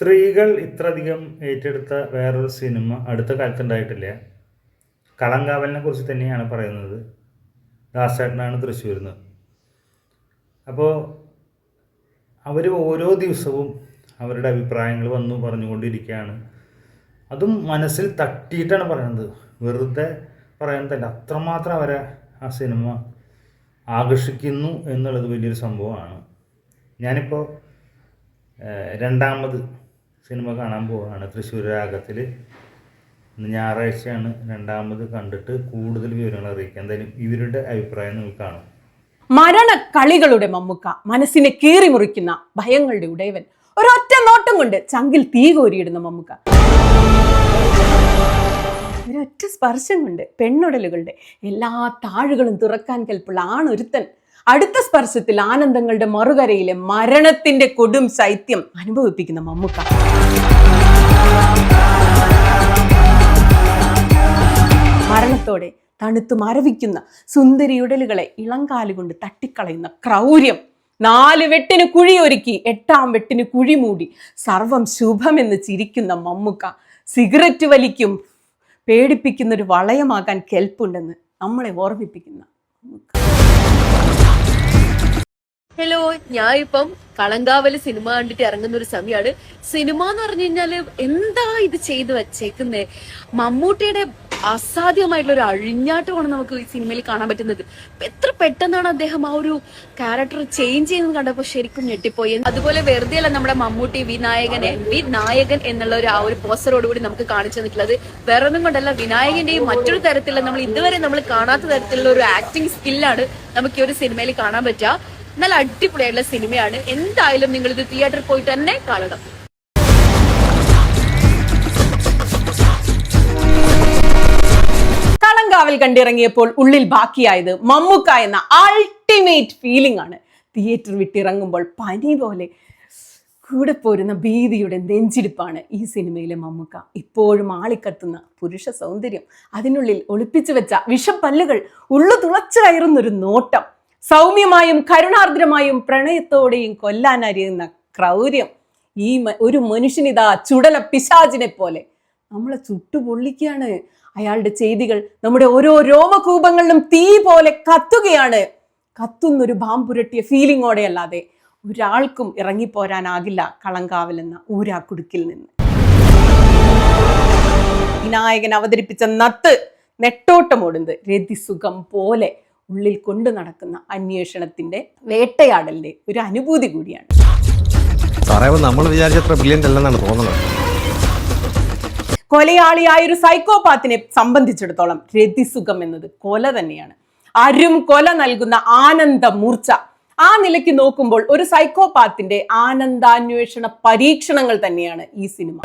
സ്ത്രീകൾ ഇത്രയധികം ഏറ്റെടുത്ത വേറൊരു സിനിമ അടുത്ത കാലത്ത് ഉണ്ടായിട്ടില്ല കളങ്കാവലിനെ കുറിച്ച് തന്നെയാണ് പറയുന്നത്. ദാസേട്ടനാണ് തൃശ്ശൂരിൽ നിന്ന് അപ്പോൾ അവർ ഓരോ ദിവസവും അവരുടെ അഭിപ്രായങ്ങൾ വന്നു പറഞ്ഞുകൊണ്ടിരിക്കുകയാണ്. അതും മനസ്സിൽ തട്ടിയിട്ടാണ് പറയുന്നത്. വെറുതെ പറയുന്നതല്ല. അത്രമാത്രം അവരെ ആ സിനിമ ആകർഷിക്കുന്നു എന്നുള്ളത് വലിയൊരു സംഭവമാണ്. ഞാനിപ്പോൾ രണ്ടാമത് സിനിമ കാണാൻ പോവുകയാണ്. തൃശ്ശൂർ രാഗത്തിൽ ഇന്ന് ഞായറാഴ്ചയാണ്. രണ്ടാമത് കണ്ടിട്ട് കൂടുതൽ വിവരങ്ങൾ അറിയിക്കുക എന്തായാലും ഇവരുടെ അഭിപ്രായം നിങ്ങൾ കാണും. മരണക്കളികളുടെ മമ്മുക്ക മനസ്സിനെ കീറി മുറിക്കുന്ന ഭയങ്ങളുടെ ഉടയവൻ. ഒരൊറ്റ നോട്ടം കൊണ്ട് ചങ്കിൽ തീ കോരിയിടുന്ന മമ്മുക്ക. ഒരൊറ്റ സ്പർശം കൊണ്ട് പെണ്ണുടലുകളുടെ എല്ലാ താഴുകളും തുറക്കാൻ കൽപ്പുള്ള ആണൊരുത്തൻ. അടുത്ത സ്പർശത്തിൽ ആനന്ദങ്ങളുടെ മറുകരയിലെ മരണത്തിന്റെ കൊടും ശൈത്യം അനുഭവിപ്പിക്കുന്ന മമ്മൂക്ക. മരണത്തോടെ തണുത്തു മരവിക്കുന്ന സുന്ദരിയുടലുകളെ ഇളങ്കാലുകൊണ്ട് തട്ടിക്കളയുന്ന ക്രൗര്യം. നാല് വെട്ടിന് കുഴിയൊരുക്കി എട്ടാം വെട്ടിന് കുഴി മൂടി സർവം ശുഭമെന്ന് ചിരിക്കുന്ന മമ്മുക്ക സിഗരറ്റ് വലിക്കും പേടിപ്പിക്കുന്നൊരു വളയമാകാൻ കെൽപ്പുണ്ടെന്ന് നമ്മളെ ഓർമ്മിപ്പിക്കുന്ന ഹലോ ഞാൻ ഇപ്പം കളങ്കാവൽ സിനിമ കണ്ടിട്ട് ഇറങ്ങുന്ന ഒരു സമയമാണ് സിനിമ എന്ന് പറഞ്ഞു കഴിഞ്ഞാൽ എന്താ ഇത് ചെയ്ത് വച്ചേക്കുന്നേ? മമ്മൂട്ടിയുടെ അസാധ്യമായിട്ടുള്ള ഒരു അഴിഞ്ഞാട്ടമാണ് നമുക്ക് ഈ സിനിമയിൽ കാണാൻ പറ്റുന്നത്. എത്ര പെട്ടെന്നാണ് അദ്ദേഹം ആ ഒരു ക്യാരക്ടർ ചേഞ്ച് ചെയ്യുന്നത് കണ്ടപ്പോൾ ശരിക്കും ഞെട്ടിപ്പോയി. അതുപോലെ വെറുതെ അല്ല നമ്മുടെ മമ്മൂട്ടി വിനായകനെ വിനായകൻ എന്നുള്ള ഒരു ആ ഒരു പോസ്റ്ററോടുകൂടി നമുക്ക് കാണിച്ചു തന്നിട്ടുള്ളത്. വേറെ ഒന്നും കൊണ്ടല്ല വിനായകന്റെയും മറ്റൊരു തരത്തിലുള്ള നമ്മൾ ഇതുവരെ നമ്മൾ കാണാത്ത തരത്തിലുള്ള ഒരു ആക്ടിങ് സ്കില്ലാണ് നമുക്ക് ഈ ഒരു സിനിമയിൽ കാണാൻ പറ്റുക. നല്ല അടിപൊളിയായിട്ടുള്ള സിനിമയാണ്. എന്തായാലും നിങ്ങൾ ഇത് തിയേറ്ററിൽ പോയിട്ട് തന്നെ കാണണം. കളങ്കാവൽ കണ്ടിറങ്ങിയപ്പോൾ ഉള്ളിൽ ബാക്കിയായത് മമ്മൂക്ക എന്ന അൾട്ടിമേറ്റ് ഫീലിംഗ് ആണ്. തിയേറ്റർ വിട്ടിറങ്ങുമ്പോൾ പനി പോലെ കൂടെ പോരുന്ന ഭീതിയുടെ നെഞ്ചിടിപ്പാണ് ഈ സിനിമയിലെ മമ്മൂക്ക. ഇപ്പോഴും ആളിക്കത്തുന്ന പുരുഷ സൗന്ദര്യം. അതിനുള്ളിൽ ഒളിപ്പിച്ചു വെച്ച വിഷപ്പല്ലുകൾ ഉള്ളു തുളച്ചു കയറുന്നൊരു നോട്ടം. സൗമ്യമായും കരുണാർദ്രമായും പ്രണയത്തോടെയും കൊല്ലാൻ അറിയുന്ന ക്രൗര്യം ഈ ഒരു മനുഷ്യനിതാ ചുടല പിശാചിനെ പോലെ നമ്മളെ ചുട്ടുപൊള്ളിക്കുകയാണ്. അയാളുടെ ചെയ്തികൾ നമ്മുടെ ഓരോ രോമകൂപങ്ങളിലും തീ പോലെ കത്തുകയാണ്. കത്തുന്നൊരു ബാമ്പുരട്ടിയ ഫീലിങ്ങോടെ അല്ലാതെ ഒരാൾക്കും ഇറങ്ങിപ്പോരാനാകില്ല കളങ്കാവലെന്ന ഊരാക്കുടുക്കിൽ നിന്ന്. വിനായകൻ അവതരിപ്പിച്ച നത്ത് നെട്ടോട്ടമോടുന്നത് രതിസുഖം പോലെ ഉള്ളിൽ കൊണ്ടു നടക്കുന്ന അന്വേഷണത്തിന്റെ വേട്ടയാടലിന്റെ ഒരു അനുഭൂതി കൂടിയാണ്. നമ്മൾ വിചാരിച്ചത്ര ബ്രില്യന്റ് അല്ലെന്നാണ് തോന്നുന്നത്. കൊലയാളിയായ ഒരു സൈക്കോപാത്തിനെ സംബന്ധിച്ചിടത്തോളം രതിസുഖം എന്നത് കൊല തന്നെയാണ്. അരും കൊല നൽകുന്ന ആനന്ദ മൂർച്ച ആ നിലയ്ക്ക് നോക്കുമ്പോൾ ഒരു സൈക്കോപാത്തിന്റെ ആനന്ദാന്വേഷണ പരീക്ഷണങ്ങൾ തന്നെയാണ് ഈ സിനിമ.